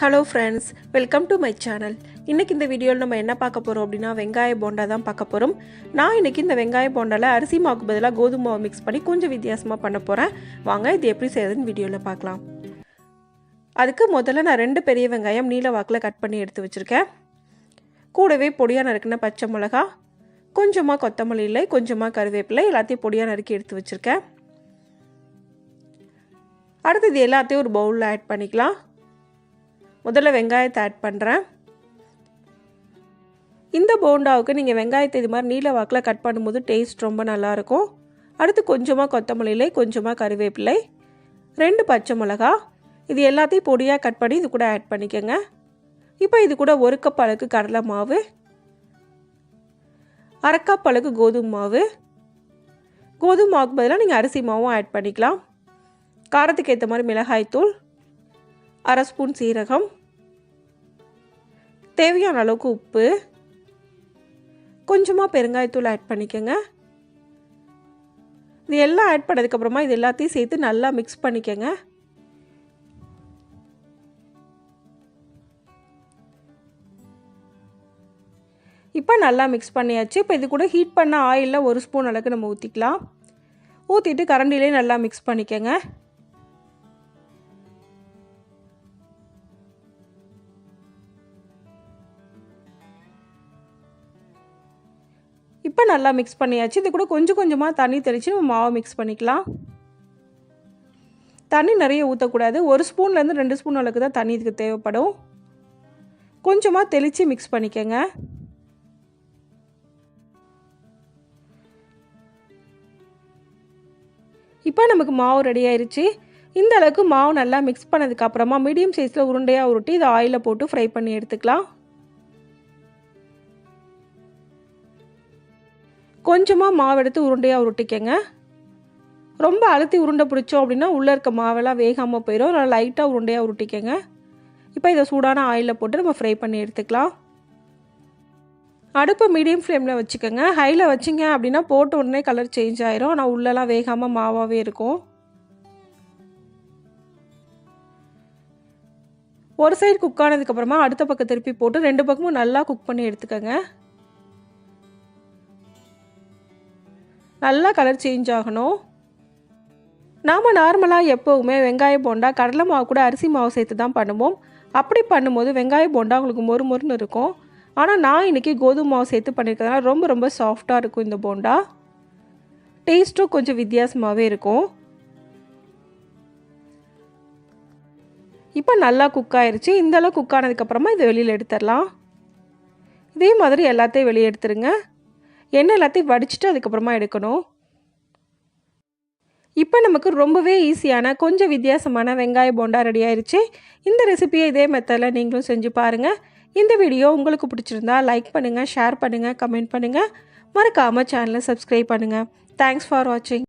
Hello friends welcome to my channel இன்றைக்கி இந்த வீடியோவில் நம்ம என்ன பார்க்க போகிறோம் அப்படின்னா வெங்காய போண்டா தான் பார்க்க போகிறோம் நான் இன்றைக்கி இந்த வெங்காய போண்டாவில் அரிசி மாவுக்கு பதிலாக கோதுமை மாவு மிக்ஸ் பண்ணி கொஞ்சம் வித்தியாசமாக பண்ண போகிறேன் வாங்க இது எப்படி செய்யறதுன்னு வீடியோவில் பார்க்கலாம். அதுக்கு முதல்ல நான் ரெண்டு பெரிய வெங்காயம் நீல வாக்கில் கட் பண்ணி எடுத்து வச்சுருக்கேன். கூடவே பொடியாக நறுக்கின பச்சை மிளகா கொஞ்சமாக கொத்தமல்லி இல்லை கொஞ்சமாக கருவேப்பிலை எல்லாத்தையும் பொடியாக நறுக்கி எடுத்து வச்சுருக்கேன். அடுத்து இது எல்லாத்தையும் ஒரு பவுலில் ஆட் பண்ணிக்கலாம். முதல்ல வெங்காயத்தை ஆட் பண்ணுறேன் இந்த போண்டாவுக்கு நீங்கள் வெங்காயத்தை இது மாதிரி நீல வாக்கில் கட் பண்ணும்போது டேஸ்ட் ரொம்ப நல்லாயிருக்கும் அடுத்து கொஞ்சமாக கொத்தமல்லி கொஞ்சமாக கருவேப்பிலை ரெண்டு பச்சை மிளகா. இது எல்லாத்தையும் பொடியாக கட் பண்ணி இது கூட ஆட் பண்ணிக்கோங்க. இப்போ இது கூட ஒரு கப் அளவுக்கு கடலை மாவு அரைக்கப் அளவுக்கு கோதுமை மாவு. கோதுமை மாவுக்கு பதிலாக நீங்கள் அரிசி மாவும் ஆட் பண்ணிக்கலாம். காரத்துக்கு ஏற்ற மாதிரி மிளகாய்த்தூள் அரை ஸ்பூன் சீரகம் தேவையான அளவுக்கு உப்பு கொஞ்சமாக பெருங்காயத்தூள் ஆட் பண்ணிக்கோங்க. இது எல்லாம் ஆட் பண்ணதுக்கப்புறமா இது எல்லாத்தையும் சேர்த்து நல்லா மிக்ஸ் பண்ணிக்கோங்க. இப்போ நல்லா மிக்ஸ் பண்ணியாச்சு. இப்போ இது கூட ஹீட் பண்ண ஆயிலில் ஒரு ஸ்பூன் அளவுக்கு நம்ம ஊற்றிக்கலாம் ஊற்றிட்டு கரண்டிலே நல்லா மிக்ஸ் பண்ணிக்கோங்க. இப்போ நல்லா மிக்ஸ் பண்ணியாச்சு. இது கூட கொஞ்சம் கொஞ்சமாக தண்ணி தெளித்து நம்ம மாவை மிக்ஸ் பண்ணிக்கலாம். தண்ணி நிறைய ஊற்றக்கூடாது ஒரு ஸ்பூன்லேருந்து ரெண்டு ஸ்பூன் அளவுக்கு தான் தண்ணி இதுக்கு தேவைப்படும். கொஞ்சமாக தெளித்து மிக்ஸ் பண்ணிக்கோங்க. இப்போ நமக்கு மாவு ரெடி ஆயிடுச்சு இந்த அளவுக்கு மாவு நல்லா மிக்ஸ் பண்ணதுக்கப்புறமா மீடியம் சைஸில் உருண்டையாக உருட்டி இதை ஆயிலில் போட்டு ஃப்ரை பண்ணி எடுத்துக்கலாம். கொஞ்சமாக மாவு எடுத்து உருண்டையாக உருட்டிக்கங்க. ரொம்ப அழுத்தி உருண்டை பிடிச்சோம் அப்படின்னா உள்ளே இருக்க மாவெல்லாம் வேகாமல் போயிடும் அதனால் லைட்டாக உருண்டையாக உருட்டிக்கங்க. இப்போ இதை சூடான ஆயிலில் போட்டு நம்ம ஃப்ரை பண்ணி எடுத்துக்கலாம். அடுப்பு மீடியம் ஃப்ளேமில் வச்சுக்கோங்க. ஹையில் வச்சிங்க அப்படின்னா போட்ட உடனே கலர் சேஞ்ச் ஆயிரும். ஆனால் உள்ளெல்லாம் வேகாமல் மாவாகவே இருக்கும். ஒரு சைடு குக் ஆனதுக்கப்புறமா அடுத்த பக்கம் திருப்பி போட்டு ரெண்டு பக்கமும் நல்லா குக் பண்ணி எடுத்துக்கோங்க. நல்லா கலர் சேஞ்ச் ஆகணும். நாம் நார்மலாக எப்போவுமே வெங்காய போண்டா கடலை மாவு கூட அரிசி மாவு சேர்த்து தான் பண்ணுவோம். அப்படி பண்ணும்போது வெங்காய போண்டா உங்களுக்கு மொறு மொறுன்னு இருக்கும். ஆனால் நான் இன்றைக்கி கோதுமை மாவு சேர்த்து பண்ணியிருக்கிறதுனால ரொம்ப ரொம்ப சாஃப்டாக இருக்கும் இந்த போண்டா. டேஸ்ட்டும் கொஞ்சம் வித்தியாசமாகவே இருக்கும். இப்போ நல்லா குக் ஆயிடுச்சு இந்தளவு குக் ஆனதுக்கப்புறமா இதை வெளியில் எடுத்துடலாம். இதே மாதிரி எல்லாத்தையும் வெளியே எடுத்துருங்க. எண்ணெய் எல்லாத்தையும் வடிச்சிட்டு அதுக்கப்புறமா எடுக்கணும். இப்போ நமக்கு ரொம்பவே ஈஸியான கொஞ்சம் வித்தியாசமான வெங்காய போண்டா ரெடி ஆயிடுச்சு இந்த ரெசிபியை இதே மெத்தடில் நீங்களும் செஞ்சு பாருங்கள் இந்த வீடியோ உங்களுக்கு பிடிச்சிருந்தா லைக் பண்ணுங்கள் ஷேர் பண்ணுங்கள் கமெண்ட் பண்ணுங்கள் மறக்காமல் சேனலை சப்ஸ்கிரைப் பண்ணுங்கள் தேங்க்ஸ் ஃபார் வாட்சிங்